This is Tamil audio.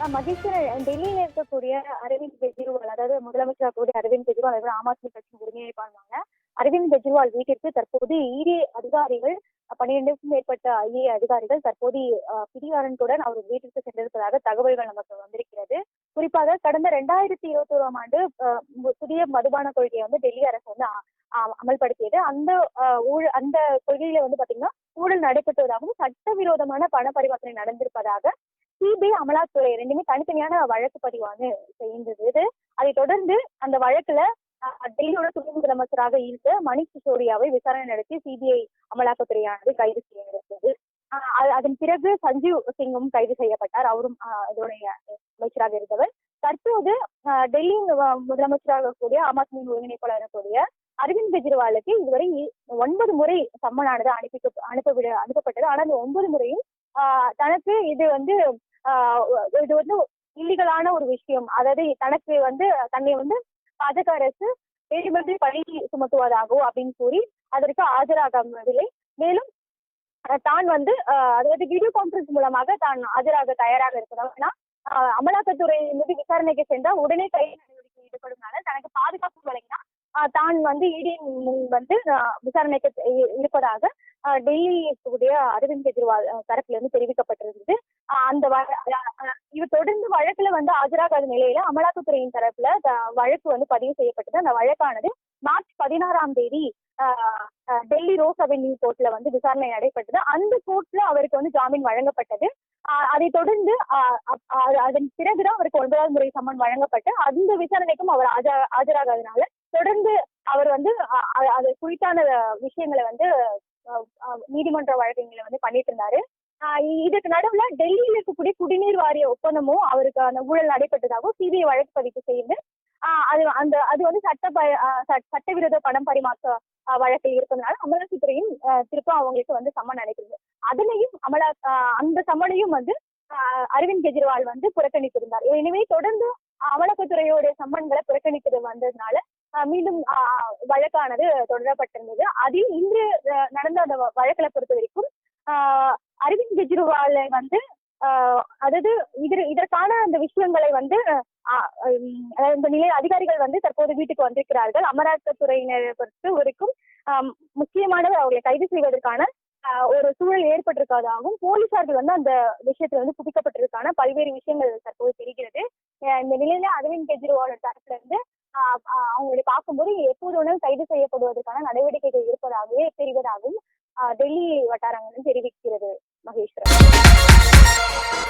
மகேஸ்வரன் டெல்லியில இருக்கக்கூடிய அரவிந்த் கெஜ்ரிவால் அதாவது முதலமைச்சர் கூடிய அரவிந்த் கெஜ்ரிவால் ஆம் ஆத்மி கட்சியின் ஒருங்கிணைப்பாளரான அரவிந்த் கெஜ்ரிவால் வீட்டிற்கு தற்போது இடி அதிகாரிகள் பன்னிரெண்டுக்கும் மேற்பட்ட ஐஏ அதிகாரிகள் தற்போது அஹ், பிடிவாரண்டுடன் அவர் வீட்டிற்கு சென்றிருப்பதாக தகவல்கள் நமக்கு வந்திருக்கிறது. குறிப்பாக கடந்த ரெண்டாயிரத்தி இருபத்தி ஓராம் ஆண்டு புதிய மதுபான கொள்கையை வந்து டெல்லி அரசு வந்து அ- அமல்படுத்தியது. அந்த ஊழல் ஊழ- அந்த கொள்கையில வந்து பாத்தீங்கன்னா ஊழல் நடைபெற்றதாகவும் சட்டவிரோதமான பண பரிவர்த்தனை நடந்திருப்பதாக சிபிஐ அமலாக்கத்துறை ரெண்டுமே தனித்தனியான வழக்கு பதிவானு செய்தது அதை தொடர்ந்து அந்த வழக்குல டெல்லியோட துணை முதலமைச்சராக இருந்த மணிஷ் சிசோடியாவை விசாரணை நடத்தி சிபிஐ அமலாக்கத்துறையானது கைது செய்ய அஹ், அதன் பிறகு சஞ்சீவ் சிங்கும் கைது செய்யப்பட்டார். அவரும் அஹ், இதோடைய அமைச்சராக இருந்தவர். தற்போது அஹ், டெல்லி முதலமைச்சராக கூடிய ஆம் ஆத்மி ஒருங்கிணைப்பாளர் கூடிய அரவிந்த் கெஜ்ரிவாலுக்கு இதுவரை ஒன்பது முறை சம்மனானது அனுப்பி அனுப்ப அனுப்பப்பட்டது. ஆனால் அந்த ஒன்பது முறையும் தனக்கு இது வந்து ஆஹ், இது வந்து இல்லீகலான ஒரு விஷயம். அதாவது தனக்கு வந்து தன்னை வந்து பாஜக அரசு வேண்டுமென்றே பழி சுமத்துவதாகவோ அப்படின்னு கூறி அதற்கு ஆஜராகவில்லை மேலும் தான் வந்து ஆஹ், அதாவது வீடியோ கான்பரன்ஸ் மூலமாக தான் ஆஜராக தயாராக இருக்கிறோம் ஏன்னா அமலாக்கத்துறை மீது விசாரணைக்கு சென்றால் உடனே கை நடவடிக்கை ஈடுபடும்னால தனக்கு பாதுகாப்பு வழங்கினா தான் வந்து இடி முன் வந்து விசாரணைக்கு இருப்பதாக டெல்லி இருக்கக்கூடிய அரவிந்த் கெஜ்ரிவால் தரப்புல இருந்து தெரிவிக்கப்பட்டிருந்தது. அந்த இவர் தொடர்ந்து வழக்குல வந்து ஆஜராகாத நிலையில அமலாக்கத்துறையின் தரப்புல த- வழக்கு வந்து பதிவு செய்யப்பட்டது. அந்த வழக்கானது மார்ச் பதினாறாம் தேதி டெல்லி ரோஸ் அவென்யூ கோர்ட்ல வந்து விசாரணை நடைபெற்றது. அந்த கோர்ட்ல அவருக்கு வந்து ஜாமீன் வழங்கப்பட்டது. அதை தொடர்ந்து அதன் பிறகுதான் அவருக்கு ஒன்பதாவது முறை சம்மன் வழங்கப்பட்டு அந்த விசாரணைக்கும் அவர் ஆஜா- ஆஜராகாதனால தொடர்ந்து அவர் வந்து அது குறித்தான விஷயங்களை வந்து நீதிமன்ற வழக்கங்களை வந்து பண்ணிட்டு இருந்தாரு. ஆஹ் இதுக்கு நடுவுல டெல்லியில இருக்கக்கூடிய குடிநீர் வாரிய ஒப்பந்தமும் அவருக்கு அந்த ஊழல் நடைபெற்றதாகவும் சிபிஐ வழக்கு பதிவு செய்து ஆஹ் அது அந்த அது வந்து சட்ட ப- சட்டவிரோத பணம் பரிமாற்ற வழக்கில் இருக்கிறதுனால அமலாக்கத்துறையும் திருப்பம் அவங்களுக்கு வந்து சம்மன் அனுப்பியிருந்தது அதனையும் அமலா ஆஹ் அந்த சம்மனையும் வந்து ஆஹ் அரவிந்த் கெஜ்ரிவால் வந்து புறக்கணித்திருந்தார். எனவே தொடர்ந்து அமலாக்கத்துறையோட சம்மன்களை புறக்கணிக்கிறது வந்ததுனால மீண்டும் வழக்கானது தொடரப்பட்டிருந்தது. அதில் இன்று நடந்த அந்த வ- பொறுத்த வரைக்கும் ஆஹ் அரவிந்த் கெஜ்ரிவாலை வந்து ஆஹ் அதாவது இது இதற்கான அந்த விஷயங்களை வந்து இந்த நிலை அதிகாரிகள் வந்து தற்போது வீட்டுக்கு வந்திருக்கிறார்கள். அமலாக்கத்துறையினர் பொறுத்த வரைக்கும் ஆஹ் முக்கியமானது அவர்களை கைது செய்வதற்கான ஆஹ் ஒரு சூழல் ஏற்பட்டிருக்காதாகவும் போலீசார்கள் வந்து அந்த விஷயத்துல வந்து குவிக்கப்பட்டிருக்கான பல்வேறு விஷயங்கள் தற்போது தெரிகிறது. இந்த நிலையில அரவிந்த் கெஜ்ரிவாலோட தரப்புல இருந்து அவங்களை பார்க்கும்போது எப்போது கைது செய்யப்படுவதற்கான நடவடிக்கைகள் இருப்பதாகவே தெரிவதாகவும் டெல்லி வட்டாரங்களும் தெரிவிக்கிறது மகேஸ்வரன்.